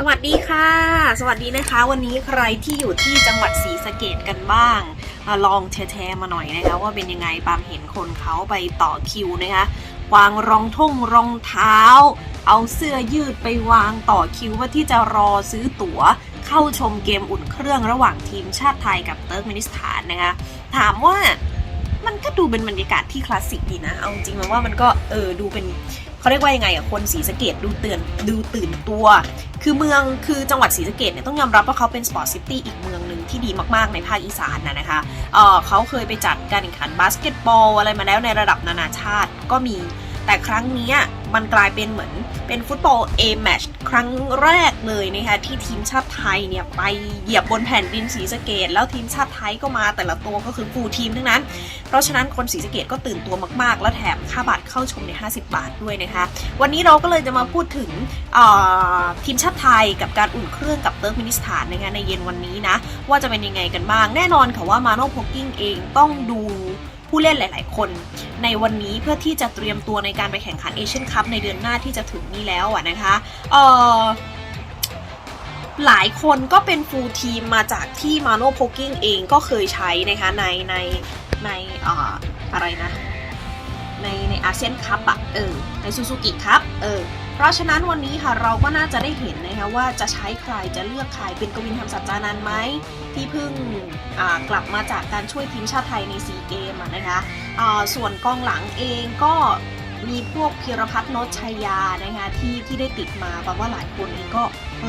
สวัสดีค่ะ สวัสดีนะคะ วันนี้ใครที่อยู่ที่จังหวัดศรีสะเกดกันบ้างอลองแชร์มาหน่อยนะคะว่าเป็นยังไงปามเห็นคนเขาไปต่อคิวนะคะวางรองท่งรองเท้า เอาเสื้อยืดไปวางต่อคิวว่าที่จะรอซื้อตั๋ว เข้าชมเกมอุ่นเครื่องระหว่างทีมชาติไทยกับเติร์กเมนิสถานนะคะถามว่ามันก็ดูเป็นบรรยากาศที่คลาสสิกดีนะ เอาจริงมันว่ามันก็เออดูเป็น เขาเรียกว่ายังไงอะคนศรีสะเกดดูเตือนดูตื่นตัว คือเมืองคือจังหวัดศรีสะเกดเนี่ยต้องยอมรับว่าเขาเป็นสปอร์ตซิตี้อีกเมืองหนึ่งที่ดีมากๆในภาคอีสานนะนะคะเออเขาเคยไปจัดการแข่งขันบาสเกตบอลอะไรมาแล้วในระดับนานาชาติก็มี แต่ครั้งนี้ มันกลายเป็นเหมือนเป็นฟุตบอล A match ครั้งแรกเลยนะคะที่ทีมชาติไทยเนี่ยไปเหยียบบนแผ่นดินศรีสะเกดแล้วทีมชาติไทยก็มาแต่ละตัวก็คือฟูลทีมทั้งนั้น เพราะฉะนั้นคนศรีสะเกดก็ตื่นตัวมากๆ แล้วแถมค่าบัตรเข้าชมใน 50 บาทด้วยนะคะ วันนี้เราก็เลยจะมาพูดถึงทีมชาติไทยกับการอุ่นเครื่องกับเติร์กมินิสถานนะคะในเย็นวันนี้นะว่าจะเป็นยังไงกันบ้างแน่นอนค่ะว่ามาโนโพกิ้งเองต้องดู ผู้เล่นหลาย ๆ คน ในวันนี้เพื่อที่จะเตรียมตัวในการไปแข่งขันเอเชียนคัพในเดือนหน้าที่จะถึงนี้แล้วอะนะคะเอ่อหลายคนก็เป็นฟูลทีมมาจากที่มาโน่โพกิ้งเองก็เคยใช้นะคะในในในออะไรนะ ในในอาเซียนคัพอะเออในซูซูกิคัพเออเพราะฉะนั้นวันนี้ค่ะเราก็น่าจะได้เห็นนะคะว่าจะใช้ใครจะเลือกใครเป็นกวินธรรมสัจจานันท์ไหมที่เพิ่งกลับมาจากการช่วยทีมชาติไทยในซีเกมนะคะส่วนกองหลังเองก็มีพวกพิรพัฒน์นชัยยานะคะที่ที่ได้ติดมาแปลว่าหลายคนเองก็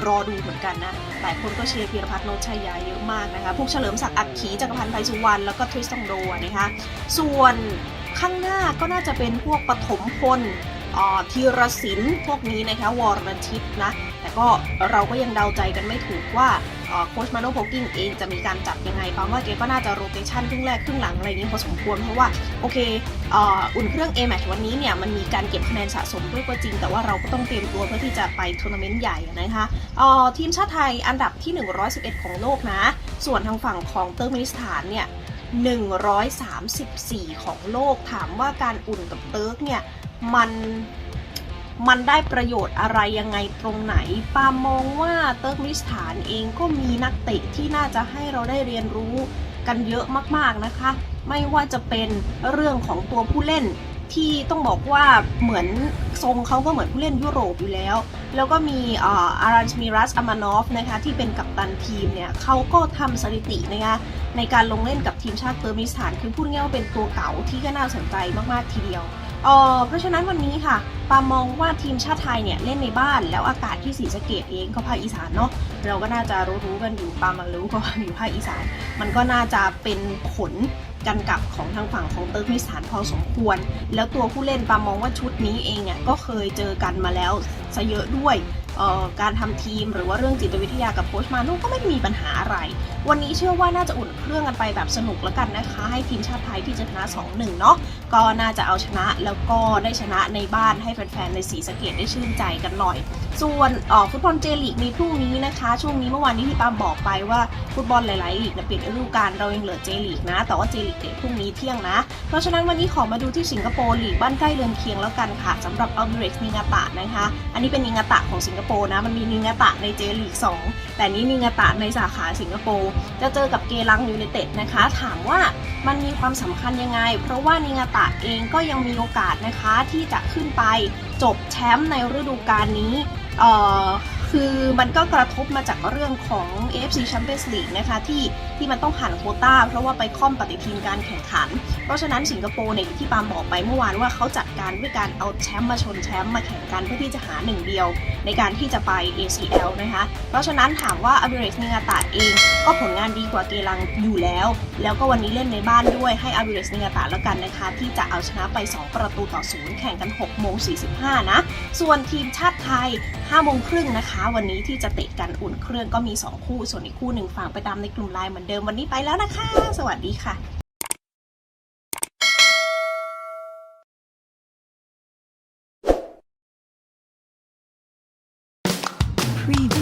รอดูเหมือนกันนะหลายคนก็เชียร์พิรพัฒน์นชัยยาเยอะมากนะคะพวกเฉลิมศักดิ์อักขีจักรพันธ์ไพสุวรรณแล้วก็ทริสตองโดนะคะส่วน ข้างหน้าก็น่าจะเป็นพวกปฐมพลอ่าธีรศิลป์พวกนี้นะคะวรชิตนะแต่ก็เราก็ยังเดาใจกันไม่ถูกว่าโค้ชมาโนโพกิ้งเองจะมีการจัดยังไงปามว่าเกก็น่าจะโรเตชันครึ่งแรกครึ่งหลังอะไรอย่างนี้พอสมควรเพราะว่าโอเคอ,อุ่นเครื่อง A match วันนี้เนี่ยมันมีการเก็บคะแนนสะสมด้วยก็จริง แต่ว่าเราก็ต้องเตรียมตัวเพื่อที่จะไปทัวร์นาเมนต์ใหญ่นะคะอ่อทีมชาติไทยอันดับที่ 111 ของโลกนะ ส่วนทางฝั่งของเติร์กเมนิสถานเนี่ย 134 ของโลกถามว่าการอุ่นกับเติร์กเนี่ยมันมันได้ประโยชน์อะไรยังไงตรงไหนปามองว่าเติร์กมินิสถานเองก็มีนักเตะที่น่าจะให้เราได้เรียนรู้กันเยอะมากๆนะคะ ไม่ว่าจะเป็นเรื่องของตัวผู้เล่นที่ต้องบอกว่าเหมือนทรงเขาก็เหมือนผู้เล่นยุโรปอยู่แล้ว แล้วก็มีอารันชมิรัสอามานอฟนะคะที่เป็นกัปตันทีมเนี่ยเขาก็ทำสถิตินะคะในการลงเล่นกับทีมชาติเติร์มิสถาน คือพูดง่ายว่าเป็นตัวเก่าที่ก็น่าสนใจมากๆทีเดียวเออเพราะฉะนั้นวันนี้ค่ะปามองว่าทีมชาติไทยเนี่ยเล่นในบ้านแล้วอากาศที่ศรีสะเกดเองก็ภาคอีสานเนาะเราก็น่าจะรู้ๆกันอยู่ปามารู้ก็อยู่ภาคอีสาน มันก็น่าจะเป็นผล กันกับของทางฝั่งของเติร์กมิสถานพอสมควร แล้วตัวผู้เล่นปามองว่าชุดนี้เองอะก็เคยเจอกันมาแล้วซะเยอะด้วยการทำทีมหรือว่าเรื่องจิตวิทยากับโค้ชมาโน่ก็ไม่มีปัญหาอะไร วันนี้เชื่อว่าน่าจะอุ่นเครื่องกันไปแบบสนุกแล้วกันนะคะ ให้ทีมชาติไทยที่จะชนะ 2-1 เนาะก็น่าจะเอาชนะแล้วก็ได้ชนะในบ้านให้แฟนๆในสีสะเกดได้ชื่นใจกันหน่อย ส่วนฟุตบอลเจลีกมีพรุ่งนี้นะคะ ช่วงนี้เมื่อวานนี้ที่ปามบอกไปว่าฟุตบอลหลายๆลีกเนี่ยเปลี่ยนฤดูกาลเรายังเหลือเจลีกนะ แต่ว่าเจลีกเตะพรุ่งนี้เที่ยงนะ เพราะฉะนั้นวันนี้ขอมาดูที่สิงคโปร์ลีกบ้านใกล้เรือนเคียงแล้วกันค่ะสำหรับอัลเบรกนิงาตะนะคะ อันนี้เป็นนิงาตะของสิงคโปร์นะมันมีนิงาตะในเจลีก2แต่นี้นิงาตะในสาขาสิงคโปร์จะเจอกับเกลังยูเนเต็ดนะคะ ถามว่ามันมีความสำคัญยังไง เพราะว่านิงาตะเองก็ยังมีโอกาสนะคะที่จะขึ้นไปจบแชมป์ในฤดูกาลนี้เอ่อ คือมันก็กระทบมาจากเรื่องของ AFC Champions League นะคะที่ที่มันต้องผ่านโควต้า เพราะว่าไปค่อมปฏิทินการแข่งขัน เพราะฉะนั้นสิงคโปร์เนี่ยอย่างที่ปามบอกไปเมื่อวานว่าเขาจัดการด้วยการเอาแชมป์มาชนแชมป์มาแข่งกันเพื่อที่จะหาหนึ่งเดียว ในการที่จะไป ACL นะคะเพราะฉะนั้นถามว่าอ b เ r ร s นิงาตาเอง ก็ผลงานดีกว่าเกลังอยู่แล้ว แล้วก็วันนี้เล่นในบ้านด้วยให้อ b เ r ร s นิงาตาแล้วกันนะคะที่จะเอาชนะไป 2 ประตูต่อศูนย์แข่งกัน6โมง45นะส่วนทีมชาติไทย5โมงครึ่งนะคะ วันนี้ที่จะเตะกันอุ่นเครื่องก็มี 2 คู่ ส่วนอีกคู่หนึ่งฝากไปตามในกลุ่มไลน์เหมือนเดิมวันนี้ไปแล้วนะคะ สวัสดีค่ะ Preview.